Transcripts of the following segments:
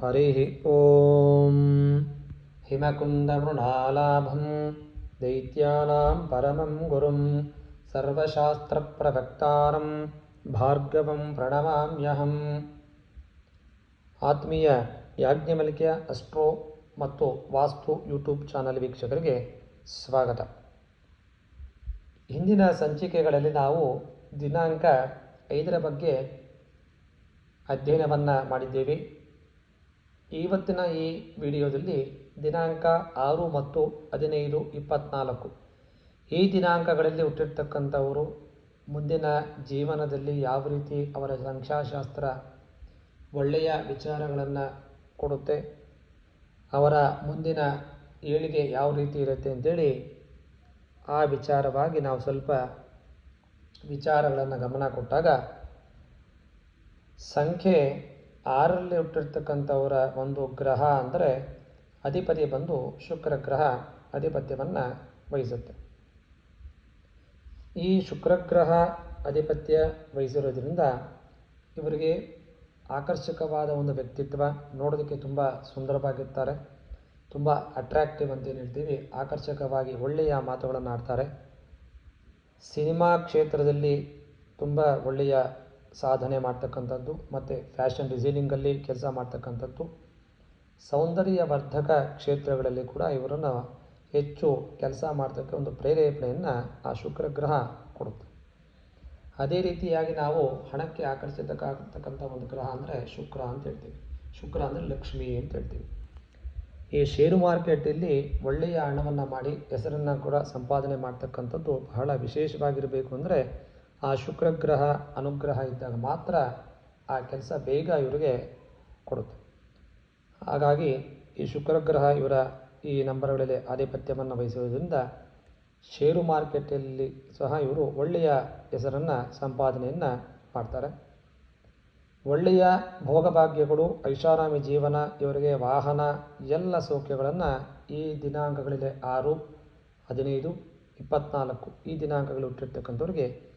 हरिः ॐ हिमकुन्दमृणालाभं दैत्यानां परमं गुरुं सर्वशास्त्रप्रवक्तारं ಭಾರ್ಗವಂ ಪ್ರಣಮಾಮ್ಯಹಂ ಆತ್ಮೀಯ ಯಾಜ್ಞವಲ್ಕ್ಯ ಅಸ್ಟ್ರೋ ಮತ್ತು ವಾಸ್ತು ಯೂಟ್ಯೂಬ್ ಚಾನಲ್ ವೀಕ್ಷಕರಿಗೆ ಸ್ವಾಗತ ಹಿಂದಿನ ಸಂಚಿಕೆಗಳಲ್ಲಿ ನಾವು ದಿನಾಂಕ ಐದರ ಬಗ್ಗೆ ಅಧ್ಯಯನವನ್ನು ಮಾಡಿದ್ದೇವೆ ಇವತ್ತಿನ ಈ ವಿಡಿಯೋದಲ್ಲಿ ದಿನಾಂಕ ಆರು ಮತ್ತು ಹದಿನೈದು ಇಪ್ಪತ್ನಾಲ್ಕು. ಈ ದಿನಾಂಕಗಳಲ್ಲಿ ಹುಟ್ಟಿರ್ತಕ್ಕಂಥವರು ಮುಂದಿನ ಜೀವನದಲ್ಲಿ ಯಾವ ರೀತಿ ಅವರ ಸಂಖ್ಯಾಶಾಸ್ತ್ರ ಒಳ್ಳೆಯ ವಿಚಾರಗಳನ್ನು ಕೊಡುತ್ತೆ, ಅವರ ಮುಂದಿನ ಏಳಿಗೆ ಯಾವ ರೀತಿ ಇರುತ್ತೆ ಅಂತೇಳಿ ಆ ವಿಚಾರವಾಗಿ ನಾವು ಸ್ವಲ್ಪ ವಿಚಾರಗಳನ್ನು ಗಮನ ಕೊಟ್ಟಾಗ ಸಂಖ್ಯೆ ಆರಲ್ಲಿ ಹುಟ್ಟಿರ್ತಕ್ಕಂಥವರ ಒಂದು ಗ್ರಹ ಅಂದರೆ ಅಧಿಪತಿ ಬಂದು ಶುಕ್ರ ಗ್ರಹ ಅಧಿಪತ್ಯವನ್ನು ವಹಿಸುತ್ತೆ. ಈ ಶುಕ್ರಗ್ರಹ ಅಧಿಪತ್ಯ ವಹಿಸಿರೋದ್ರಿಂದ ಇವರಿಗೆ ಆಕರ್ಷಕವಾದ ಒಂದು ವ್ಯಕ್ತಿತ್ವ ನೋಡೋದಕ್ಕೆ ತುಂಬ ಸುಂದರವಾಗಿರ್ತಾರೆ. ತುಂಬ ಅಟ್ರಾಕ್ಟಿವ್ ಅಂತ ಏನು ಹೇಳ್ತೀವಿ, ಆಕರ್ಷಕವಾಗಿ ಒಳ್ಳೆಯ ಮಾತುಗಳನ್ನು ಆಡ್ತಾರೆ ಸಿನಿಮಾ ಕ್ಷೇತ್ರದಲ್ಲಿ ತುಂಬ ಒಳ್ಳೆಯ ಸಾಧನೆ ಮಾಡ್ತಕ್ಕಂಥದ್ದು, ಮತ್ತು ಫ್ಯಾಷನ್ ಡಿಸೈನಿಂಗಲ್ಲಿ ಕೆಲಸ ಮಾಡ್ತಕ್ಕಂಥದ್ದು, ಸೌಂದರ್ಯವರ್ಧಕ ಕ್ಷೇತ್ರಗಳಲ್ಲಿ ಕೂಡ ಇವರನ್ನು ಹೆಚ್ಚು ಕೆಲಸ ಮಾಡ್ತಕ್ಕ ಒಂದು ಪ್ರೇರೇಪಣೆಯನ್ನು ಆ ಶುಕ್ರ ಗ್ರಹ ಕೊಡುತ್ತೆ. ಅದೇ ರೀತಿಯಾಗಿ ನಾವು ಹಣಕ್ಕೆ ಆಕರ್ಷಿತಕ್ಕಾಗತಕ್ಕಂಥ ಒಂದು ಗ್ರಹ ಅಂದರೆ ಶುಕ್ರ ಅಂತ ಹೇಳ್ತೀವಿ. ಶುಕ್ರ ಅಂದರೆ ಲಕ್ಷ್ಮಿ ಅಂತ ಹೇಳ್ತೀವಿ. ಈ ಷೇರು ಮಾರ್ಕೆಟಲ್ಲಿ ಒಳ್ಳೆಯ ಹಣವನ್ನು ಮಾಡಿ, ಹೆಸರನ್ನು ಕೂಡ ಸಂಪಾದನೆ ಮಾಡ್ತಕ್ಕಂಥದ್ದು ಬಹಳ ವಿಶೇಷವಾಗಿರಬೇಕು ಅಂದರೆ ಆ ಶುಕ್ರ ಗ್ರಹ ಅನುಗ್ರಹ ಇದ್ದಾಗ ಮಾತ್ರ ಆ ಕೆಲಸ ಬೇಗ ಇವರಿಗೆ ಕೊಡುತ್ತೆ. ಹಾಗಾಗಿ ಈ ಶುಕ್ರ ಗ್ರಹ ಇವರ ಈ ನಂಬರ್ಗಳಲ್ಲಿ ಆಧಿಪತ್ಯವನ್ನು ವಹಿಸುವುದರಿಂದ ಷೇರು ಮಾರುಕಟ್ಟೆಯಲ್ಲಿ ಸಹ ಇವರು ಒಳ್ಳೆಯ ಹೆಸರನ್ನು, ಸಂಪಾದನೆಯನ್ನು ಮಾಡ್ತಾರೆ. ಒಳ್ಳೆಯ ಭೋಗಭಾಗ್ಯಗಳು, ಐಷಾರಾಮಿ ಜೀವನ, ಇವರಿಗೆ ವಾಹನ, ಎಲ್ಲ ಸೌಖ್ಯಗಳನ್ನು ಈ ದಿನಾಂಕಗಳಲ್ಲಿ ಆರು, ಹದಿನೈದು, ಇಪ್ಪತ್ನಾಲ್ಕು ಈ ದಿನಾಂಕಗಳು ಹುಟ್ಟಿರ್ತಕ್ಕಂಥವ್ರಿಗೆ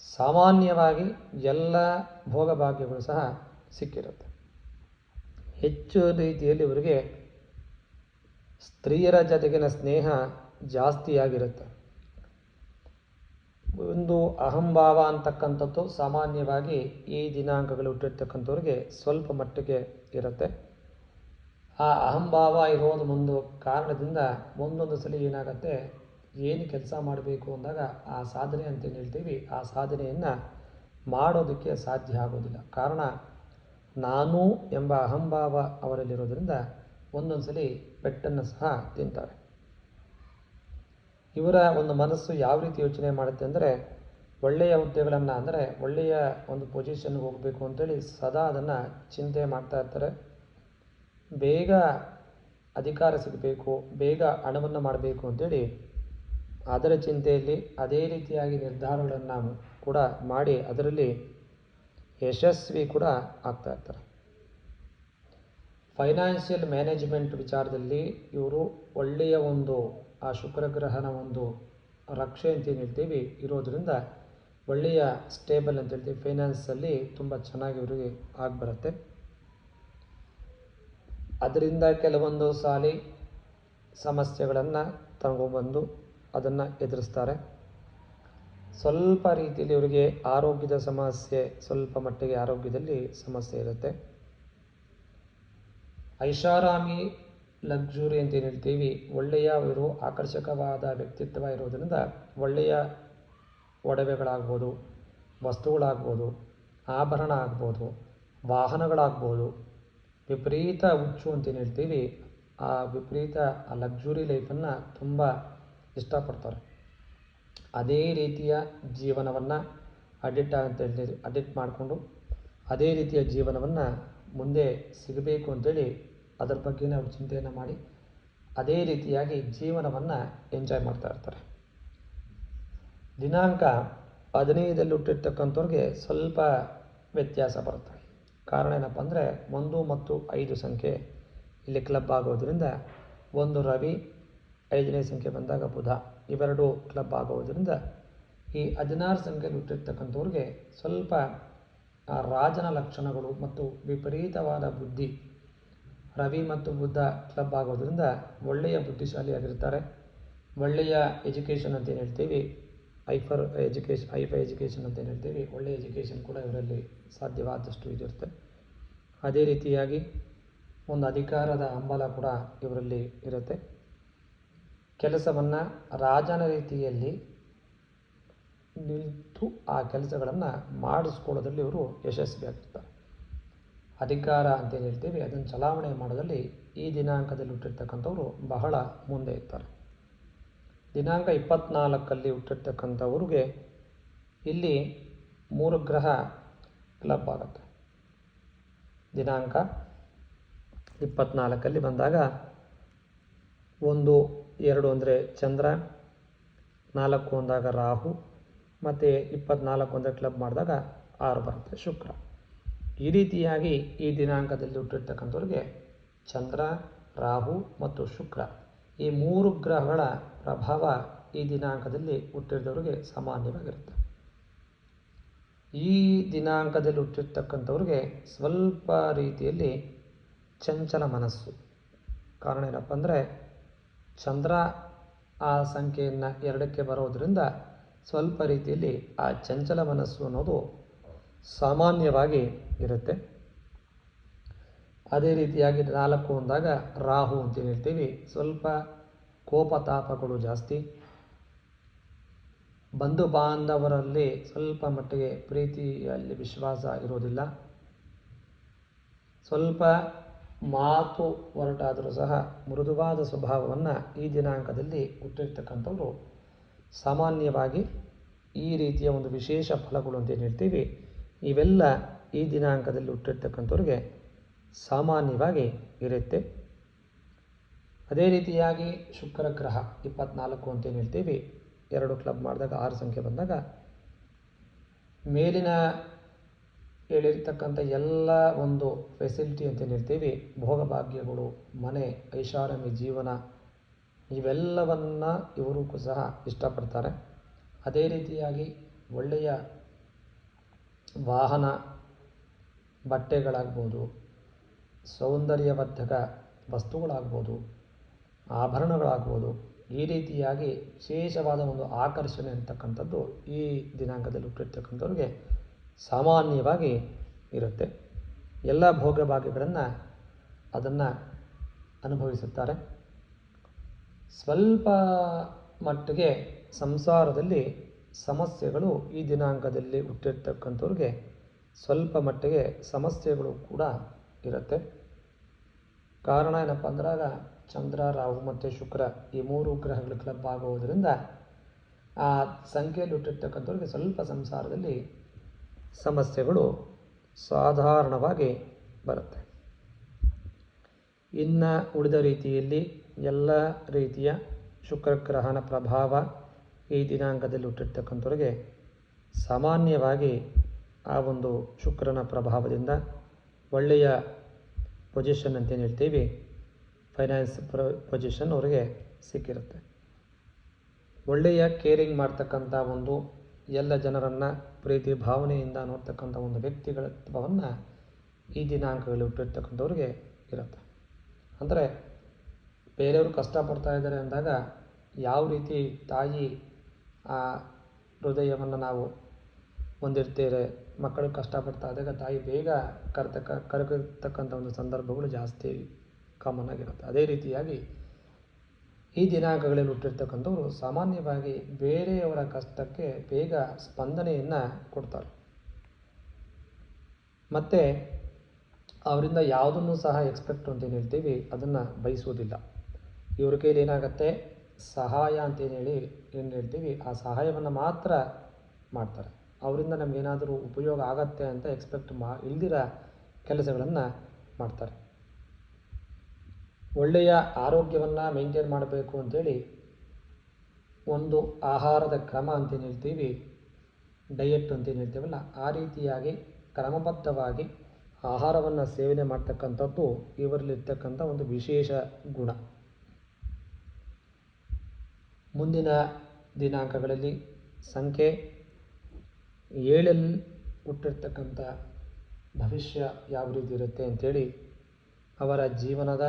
ಸಾಮಾನ್ಯವಾಗಿ ಎಲ್ಲ ಭೋಗಭಾಗ್ಯಗಳು ಸಹ ಸಿಕ್ಕಿರುತ್ತೆ. ಹೆಚ್ಚು ರೀತಿಯಲ್ಲಿ ಇವರಿಗೆ ಸ್ತ್ರೀಯರ ಜೊತೆಗಿನ ಸ್ನೇಹ ಜಾಸ್ತಿಯಾಗಿರುತ್ತೆ. ಒಂದು ಅಹಂಭಾವ ಅಂತಕ್ಕಂಥದ್ದು ಸಾಮಾನ್ಯವಾಗಿ ಈ ದಿನಾಂಕಗಳು ಹುಟ್ಟಿರ್ತಕ್ಕಂಥವ್ರಿಗೆ ಸ್ವಲ್ಪ ಮಟ್ಟಿಗೆ ಇರುತ್ತೆ. ಆ ಅಹಂಭಾವ ಇರೋದು ಒಂದು ಕಾರಣದಿಂದ ಒಂದೊಂದು ಸಲ ಏನಾಗುತ್ತೆ? ಏನು ಕೆಲಸ ಮಾಡಬೇಕು ಅಂದಾಗ ಆ ಸಾಧನೆ ಅಂತೇನು ಹೇಳ್ತೀವಿ, ಆ ಸಾಧನೆಯನ್ನು ಮಾಡೋದಕ್ಕೆ ಸಾಧ್ಯ ಆಗೋದಿಲ್ಲ. ಕಾರಣ ನಾನು ಎಂಬ ಅಹಂಭಾವ ಅವರಲ್ಲಿರೋದ್ರಿಂದ ಒಂದೊಂದು ಸಲ ಪೆಟ್ಟನ್ನು ಸಹ ತಿಂತಾರೆ. ಇವರ ಒಂದು ಮನಸ್ಸು ಯಾವ ರೀತಿ ಯೋಚನೆ ಮಾಡುತ್ತೆ ಅಂದರೆ, ಒಳ್ಳೆಯ ಹುದ್ದೆಗಳನ್ನು ಅಂದರೆ ಒಳ್ಳೆಯ ಒಂದು ಪೊಸಿಷನ್ಗೆ ಹೋಗಬೇಕು ಅಂತೇಳಿ ಸದಾ ಅದನ್ನು ಚಿಂತೆ ಮಾಡ್ತಾ ಇರ್ತಾರೆ. ಬೇಗ ಅಧಿಕಾರ ಸಿಗಬೇಕು, ಬೇಗ ಹಣವನ್ನು ಮಾಡಬೇಕು ಅಂತೇಳಿ ಅದರ ಚಿಂತೆಯಲ್ಲಿ ಅದೇ ರೀತಿಯಾಗಿ ನಿರ್ಧಾರಗಳನ್ನು ಕೂಡ ಮಾಡಿ ಅದರಲ್ಲಿ ಯಶಸ್ವಿ ಕೂಡ ಆಗ್ತಾ ಇರ್ತಾರೆ. ಫೈನಾನ್ಷಿಯಲ್ ಮ್ಯಾನೇಜ್ಮೆಂಟ್ ವಿಚಾರದಲ್ಲಿ ಇವರು ಒಳ್ಳೆಯ ಒಂದು, ಆ ಶುಕ್ರಗ್ರಹನ ಒಂದು ರಕ್ಷೆ ಅಂತ ಏನು ಹೇಳ್ತೀವಿ, ಇರೋದರಿಂದ ಒಳ್ಳೆಯ ಸ್ಟೇಬಲ್ ಅಂತ ಹೇಳ್ತೀವಿ. ಫೈನಾನ್ಸಲ್ಲಿ ತುಂಬ ಚೆನ್ನಾಗಿ ಇವರಿಗೆ ಆಗಿಬರುತ್ತೆ ಅದರಿಂದ ಕೆಲವೊಂದು ಸಾಲಿ ಸಮಸ್ಯೆಗಳನ್ನು ತಗೊಂಬಂದು ಅದನ್ನು ಎದುರಿಸ್ತಾರೆ. ಸ್ವಲ್ಪ ರೀತಿಯಲ್ಲಿ ಇವರಿಗೆ ಆರೋಗ್ಯದ ಸಮಸ್ಯೆ, ಸ್ವಲ್ಪ ಮಟ್ಟಿಗೆ ಆರೋಗ್ಯದಲ್ಲಿ ಸಮಸ್ಯೆ ಇರುತ್ತೆ. ಐಷಾರಾಮಿ ಲಕ್ಸುರಿ ಅಂತ ಏನು ಹೇಳ್ತೀವಿ? ಒಳ್ಳೆಯ ಇವರು ಆಕರ್ಷಕವಾದ ವ್ಯಕ್ತಿತ್ವ ಇರೋದರಿಂದ ಒಳ್ಳೆಯ ಒಡವೆಗಳಾಗ್ಬೋದು, ವಸ್ತುಗಳಾಗ್ಬೋದು, ಆಭರಣ ಆಗ್ಬೋದು, ವಾಹನಗಳಾಗ್ಬೋದು, ವಿಪರೀತ ಹುಚ್ಚು ಅಂತ ಏನು ಹೇಳ್ತೀವಿ? ಆ ವಿಪರೀತ ಆ ಲಕ್ಸುರಿ ಲೈಫನ್ನು ತುಂಬ ಇಷ್ಟಪಡ್ತಾರೆ. ಅದೇ ರೀತಿಯ ಜೀವನವನ್ನು ಅಡಿಟ್ ಅಂತ ಹೇಳಿ ಅಡಿಕ್ಟ್ ಮಾಡಿಕೊಂಡು ಅದೇ ರೀತಿಯ ಜೀವನವನ್ನು ಮುಂದೆ ಸಿಗಬೇಕು ಅಂತೇಳಿ ಅದರ ಬಗ್ಗೆ ನಾವು ಚಿಂತೆಯನ್ನು ಮಾಡಿ ಅದೇ ರೀತಿಯಾಗಿ ಜೀವನವನ್ನು ಎಂಜಾಯ್ ಮಾಡ್ತಾ ಇರ್ತಾರೆ. ದಿನಾಂಕ ಹದಿನೈದಲ್ಲಿ ಹುಟ್ಟಿರ್ತಕ್ಕಂಥವ್ರಿಗೆ ಸ್ವಲ್ಪ ವ್ಯತ್ಯಾಸ ಬರುತ್ತೆ. ಕಾರಣ ಏನಪ್ಪ ಅಂದರೆ ಒಂದು ಮತ್ತು ಐದು ಸಂಖ್ಯೆ ಇಲ್ಲಿ ಕ್ಲಬ್ ಆಗೋದ್ರಿಂದ ಒಂದು ರವಿ ಐದನೇ ಸಂಖ್ಯೆ ಬಂದಾಗ ಬುಧ. ಇವೆರಡೂ ಕ್ಲಬ್ ಆಗೋದ್ರಿಂದ ಈ ಹದಿನಾರು ಸಂಖ್ಯೆಯಲ್ಲಿ ಹುಟ್ಟಿರ್ತಕ್ಕಂಥವ್ರಿಗೆ ಸ್ವಲ್ಪ, ಆ, ರಾಜನ ಲಕ್ಷಣಗಳು ಮತ್ತು ವಿಪರೀತವಾದ ಬುದ್ಧಿ. ರವಿ ಮತ್ತು ಬುದ್ಧ ಕ್ಲಬ್ ಆಗೋದ್ರಿಂದ ಒಳ್ಳೆಯ ಬುದ್ಧಿಶಾಲಿಯಾಗಿರ್ತಾರೆ ಒಳ್ಳೆಯ ಎಜುಕೇಷನ್ ಅಂತ ಏನು ಹೇಳ್ತೀವಿ? ಐಫರ್ ಎಜುಕೇಷನ್ ಐಫೈ ಎಜುಕೇಷನ್ ಅಂತ ಏನು ಹೇಳ್ತೀವಿ? ಒಳ್ಳೆಯ ಎಜುಕೇಷನ್ ಕೂಡ ಇವರಲ್ಲಿ ಸಾಧ್ಯವಾದಷ್ಟು ಇದಿರುತ್ತೆ. ಅದೇ ರೀತಿಯಾಗಿ ಒಂದು ಅಧಿಕಾರದ ಹಂಬಲ ಕೂಡ ಇವರಲ್ಲಿ ಇರುತ್ತೆ. ಕೆಲಸವನ್ನು ರಾಜನ ರೀತಿಯಲ್ಲಿ ನಿಂತು ಆ ಕೆಲಸಗಳನ್ನು ಮಾಡಿಸ್ಕೊಳ್ಳೋದ್ರಲ್ಲಿ ಇವರು ಯಶಸ್ವಿಯಾಗಿರ್ತಾರೆ ಅಧಿಕಾರ ಅಂತೇನು ಹೇಳ್ತೀವಿ, ಅದನ್ನು ಚಲಾವಣೆ ಮಾಡೋದ್ರಲ್ಲಿ ಈ ದಿನಾಂಕದಲ್ಲಿ ಹುಟ್ಟಿರ್ತಕ್ಕಂಥವ್ರು ಬಹಳ ಮುಂದೆ ಇರ್ತಾರೆ ದಿನಾಂಕ ಇಪ್ಪತ್ನಾಲ್ಕಲ್ಲಿ ಹುಟ್ಟಿರ್ತಕ್ಕಂಥವ್ರಿಗೆ ಇಲ್ಲಿ ಮೂರು ಗ್ರಹ ಕ್ಲಬ್ ಆಗುತ್ತೆ. ದಿನಾಂಕ ಇಪ್ಪತ್ನಾಲ್ಕಲ್ಲಿ ಬಂದಾಗ ಒಂದು ಎರಡು ಅಂದರೆ ಚಂದ್ರ, ನಾಲ್ಕು ಅಂದಾಗ ರಾಹು, ಮತ್ತು ಇಪ್ಪತ್ನಾಲ್ಕು ಅಂದರೆ ಕ್ಲಬ್ ಮಾಡಿದಾಗ ಆರು ಬರುತ್ತೆ ಶುಕ್ರ. ಈ ರೀತಿಯಾಗಿ ಈ ದಿನಾಂಕದಲ್ಲಿ ಹುಟ್ಟಿರ್ತಕ್ಕಂಥವ್ರಿಗೆ ಚಂದ್ರ, ರಾಹು ಮತ್ತು ಶುಕ್ರ ಈ ಮೂರು ಗ್ರಹಗಳ ಪ್ರಭಾವ ಈ ದಿನಾಂಕದಲ್ಲಿ ಹುಟ್ಟಿದವರಿಗೆ ಸಾಮಾನ್ಯವಾಗಿರುತ್ತೆ. ಈ ದಿನಾಂಕದಲ್ಲಿ ಹುಟ್ಟಿರ್ತಕ್ಕಂಥವ್ರಿಗೆ ಸ್ವಲ್ಪ ರೀತಿಯಲ್ಲಿ ಚಂಚಲ ಮನಸ್ಸು. ಕಾರಣ ಏನಪ್ಪ ಅಂದರೆ ಚಂದ್ರ ಆ ಸಂಖ್ಯೆಯನ್ನು ಎರಡಕ್ಕೆ ಬರೋದರಿಂದ ಸ್ವಲ್ಪ ರೀತಿಯಲ್ಲಿ ಆ ಚಂಚಲ ಮನಸ್ಸು ಅನ್ನೋದು ಸಾಮಾನ್ಯವಾಗಿ ಇರುತ್ತೆ. ಅದೇ ರೀತಿಯಾಗಿ ನಾಲ್ಕು ಅಂದಾಗ ರಾಹು ಅಂತ ಹೇಳ್ತೀವಿ. ಸ್ವಲ್ಪ ಕೋಪತಾಪಗಳು ಜಾಸ್ತಿ. ಬಂಧು ಬಾಂಧವರಲ್ಲಿ ಸ್ವಲ್ಪ ಮಟ್ಟಿಗೆ ಪ್ರೀತಿಯಲ್ಲಿ ವಿಶ್ವಾಸ ಇರೋದಿಲ್ಲ. ಸ್ವಲ್ಪ ಮಾತು ಹೊರಟಾದರೂ ಸಹ ಮೃದುವಾದ ಸ್ವಭಾವವನ್ನು ಈ ದಿನಾಂಕದಲ್ಲಿ ಹುಟ್ಟಿರ್ತಕ್ಕಂಥವರು ಸಾಮಾನ್ಯವಾಗಿ ಈ ರೀತಿಯ ಒಂದು ವಿಶೇಷ ಫಲಗಳು ಅಂತ ಏನು ಹೇಳ್ತೀವಿ, ಇವೆಲ್ಲ ಈ ದಿನಾಂಕದಲ್ಲಿ ಹುಟ್ಟಿರ್ತಕ್ಕಂಥವ್ರಿಗೆ ಸಾಮಾನ್ಯವಾಗಿ ಇರುತ್ತೆ. ಅದೇ ರೀತಿಯಾಗಿ ಶುಕ್ರ ಗ್ರಹ ಇಪ್ಪತ್ನಾಲ್ಕು ಅಂತ ಏನು ಹೇಳ್ತೀವಿ, ಎರಡು ಕ್ಲಬ್ ಮಾಡಿದಾಗ ಆರು ಸಂಖ್ಯೆ ಬಂದಾಗ ಮೇಲಿನ ಹೇಳಿರ್ತಕ್ಕಂಥ ಎಲ್ಲ ಒಂದು ಫೆಸಿಲಿಟಿ ಅಂತ ಏನು ಹೇಳ್ತೀವಿ ಭೋಗಭಾಗ್ಯಗಳು, ಮನೆ, ಐಷಾರಾಮಿ ಜೀವನ, ಇವೆಲ್ಲವನ್ನು ಇವರು ಸಹ ಇಷ್ಟಪಡ್ತಾರೆ. ಅದೇ ರೀತಿಯಾಗಿ ಒಳ್ಳೆಯ ವಾಹನ, ಬಟ್ಟೆಗಳಾಗ್ಬೋದು, ಸೌಂದರ್ಯವರ್ಧಕ ವಸ್ತುಗಳಾಗ್ಬೋದು, ಆಭರಣಗಳಾಗ್ಬೋದು, ಈ ರೀತಿಯಾಗಿ ವಿಶೇಷವಾದ ಒಂದು ಆಕರ್ಷಣೆ ಅಂತಕ್ಕಂಥದ್ದು ಈ ದಿನಾಂಕದಲ್ಲಿ ಹುಟ್ಟಿರ್ತಕ್ಕಂಥವ್ರಿಗೆ ಸಾಮಾನ್ಯವಾಗಿ ಇರುತ್ತೆ. ಎಲ್ಲ ಭೋಗಭಾಗ್ಯಗಳನ್ನು ಅದನ್ನು ಅನುಭವಿಸುತ್ತಾರೆ. ಸ್ವಲ್ಪ ಮಟ್ಟಿಗೆ ಸಂಸಾರದಲ್ಲಿ ಸಮಸ್ಯೆಗಳು ಈ ದಿನಾಂಕದಲ್ಲಿ ಹುಟ್ಟಿರ್ತಕ್ಕಂಥವ್ರಿಗೆ ಸ್ವಲ್ಪ ಮಟ್ಟಿಗೆ ಸಮಸ್ಯೆಗಳು ಕೂಡ ಇರುತ್ತೆ. ಕಾರಣ ಏನಪ್ಪ ಅಂದ್ರಾಗ ಚಂದ್ರ, ರಾಹು ಮತ್ತು ಶುಕ್ರ ಈ ಮೂರು ಗ್ರಹಗಳು ಕ್ಲಬ್ ಆಗುವುದರಿಂದ ಆ ಸಂಖ್ಯೆಯಲ್ಲಿ ಹುಟ್ಟಿರ್ತಕ್ಕಂಥವ್ರಿಗೆ ಸ್ವಲ್ಪ ಸಂಸಾರದಲ್ಲಿ ಸಮಸ್ಯೆಗಳು ಸಾಧಾರಣವಾಗಿ ಬರುತ್ತೆ. ಇನ್ನು ಉಳಿದ ರೀತಿಯಲ್ಲಿ ಎಲ್ಲ ರೀತಿಯ ಶುಕ್ರಗ್ರಹಣ ಪ್ರಭಾವ ಈ ದಿನಾಂಕದಲ್ಲಿ ಹುಟ್ಟಿರ್ತಕ್ಕಂಥವ್ರಿಗೆ ಸಾಮಾನ್ಯವಾಗಿ ಆ ಒಂದು ಶುಕ್ರನ ಪ್ರಭಾವದಿಂದ ಒಳ್ಳೆಯ ಪೊಸಿಷನ್ ಅಂತೇನು ಹೇಳ್ತೀವಿ? ಫೈನಾನ್ಸ್ ಪ್ರ ಪೊಸಿಷನ್ ಅವರಿಗೆ ಸಿಕ್ಕಿರುತ್ತೆ. ಒಳ್ಳೆಯ ಕೇರಿಂಗ್ ಮಾಡ್ತಕ್ಕಂಥ ಒಂದು ಎಲ್ಲ ಜನರನ್ನು ಪ್ರೀತಿ ಭಾವನೆಯಿಂದ ನೋಡ್ತಕ್ಕಂಥ ಒಂದು ವ್ಯಕ್ತಿಗಳತ್ವವನ್ನು ಈ ದಿನಾಂಕಗಳಲ್ಲಿ ಹುಟ್ಟಿರ್ತಕ್ಕಂಥವ್ರಿಗೆ ಇರುತ್ತೆ. ಅಂದರೆ ಬೇರೆಯವರು ಕಷ್ಟಪಡ್ತಾ ಇದ್ದಾರೆ ಅಂದಾಗ ಯಾವ ರೀತಿ ತಾಯಿ ಆ ಹೃದಯವನ್ನು ನಾವು ಹೊಂದಿರ್ತೇವೆ ಮಕ್ಕಳು ಕಷ್ಟಪಡ್ತಾ ಇದ್ದಾಗ ತಾಯಿ ಬೇಗ ಕರ್ತಕ್ಕ ಕರಗತಕ್ಕಂಥ ಒಂದು ಸಂದರ್ಭಗಳು ಜಾಸ್ತಿ ಕಾಮನ್ ಆಗಿರುತ್ತೆ. ಅದೇ ರೀತಿಯಾಗಿ ಈ ದಿನಾಂಕಗಳಲ್ಲಿ ಹುಟ್ಟಿರ್ತಕ್ಕಂಥವ್ರು ಸಾಮಾನ್ಯವಾಗಿ ಬೇರೆಯವರ ಕಷ್ಟಕ್ಕೆ ಬೇಗ ಸ್ಪಂದನೆಯನ್ನು ಕೊಡ್ತಾರೆ. ಮತ್ತು ಅವರಿಂದ ಯಾವುದನ್ನು ಸಹ ಎಕ್ಸ್ಪೆಕ್ಟ್ ಅಂತ ಏನು ಹೇಳ್ತೀವಿ, ಅದನ್ನು ಬಯಸುವುದಿಲ್ಲ. ಇವ್ರ ಕೈಲಿ ಏನಾಗುತ್ತೆ? ಸಹಾಯ ಅಂತೇನು ಹೇಳಿ, ಏನು ಹೇಳ್ತೀವಿ? ಆ ಸಹಾಯವನ್ನು ಮಾತ್ರ ಮಾಡ್ತಾರೆ. ಅವರಿಂದ ನಮಗೇನಾದರೂ ಉಪಯೋಗ ಆಗತ್ತೆ ಅಂತ ಎಕ್ಸ್ಪೆಕ್ಟ್ ಮಾ, ಇಲ್ದಿರ ಕೆಲಸಗಳನ್ನು ಮಾಡ್ತಾರೆ. ಒಳ್ಳೆಯ ಆರೋಗ್ಯವನ್ನು ಮೇಂಟೈನ್ ಮಾಡಬೇಕು ಅಂಥೇಳಿ ಒಂದು ಆಹಾರದ ಕ್ರಮ ಅಂತೇನು ಹೇಳ್ತೀವಿ ಡಯಟ್ ಅಂತೇನು ಹೇಳ್ತೀವಲ್ಲ, ಆ ರೀತಿಯಾಗಿ ಕ್ರಮಬದ್ಧವಾಗಿ ಆಹಾರವನ್ನು ಸೇವನೆ ಮಾಡ್ತಕ್ಕಂಥದ್ದು ಇವರಲ್ಲಿರ್ತಕ್ಕಂಥ ಒಂದು ವಿಶೇಷ ಗುಣ. ಮುಂದಿನ ದಿನಾಂಕಗಳಲ್ಲಿ ಸಂಖ್ಯೆ ಏಳಲ್ಲಿ ಹುಟ್ಟಿರ್ತಕ್ಕಂಥ ಭವಿಷ್ಯ ಯಾವ ರೀತಿ ಇರುತ್ತೆ ಅಂಥೇಳಿ ಅವರ ಜೀವನದ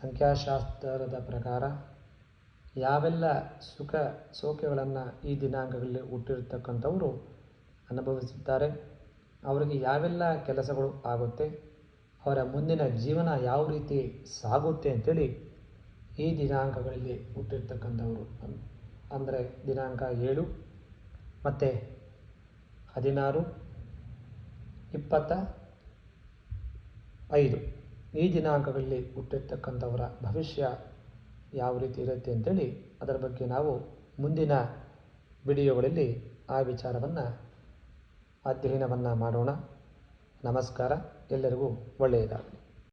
ಸಂಖ್ಯಾಶಾಸ್ತ್ರದ ಪ್ರಕಾರ ಯಾವೆಲ್ಲ ಸುಖ ಸೌಖ್ಯಗಳನ್ನು ಈ ದಿನಾಂಕಗಳಲ್ಲಿ ಹುಟ್ಟಿರ್ತಕ್ಕಂಥವರು ಅನುಭವಿಸುತ್ತಾರೆ, ಅವರಿಗೆ ಯಾವೆಲ್ಲ ಕೆಲಸಗಳು ಆಗುತ್ತೆ, ಅವರ ಮುಂದಿನ ಜೀವನ ಯಾವ ರೀತಿ ಸಾಗುತ್ತೆ ಅಂತೇಳಿ ಈ ದಿನಾಂಕಗಳಲ್ಲಿ ಹುಟ್ಟಿರ್ತಕ್ಕಂಥವರು ಅಂದರೆ ದಿನಾಂಕ ಏಳು, ಮತ್ತು ಹದಿನಾರು, ಇಪ್ಪತ್ತ ಐದು. ಈ ದಿನಾಂಕಗಳಲ್ಲಿ ಹುಟ್ಟಿರ್ತಕ್ಕಂಥವರ ಭವಿಷ್ಯ ಯಾವ ರೀತಿ ಇರುತ್ತೆ ಅಂತೇಳಿ ಅದರ ಬಗ್ಗೆ ನಾವು ಮುಂದಿನ ವಿಡಿಯೋಗಳಲ್ಲಿ ಆ ವಿಚಾರವನ್ನು ಅಧ್ಯಯನವನ್ನು ಮಾಡೋಣ. ನಮಸ್ಕಾರ. ಎಲ್ಲರಿಗೂ ಒಳ್ಳೆಯದಾಗಲಿ.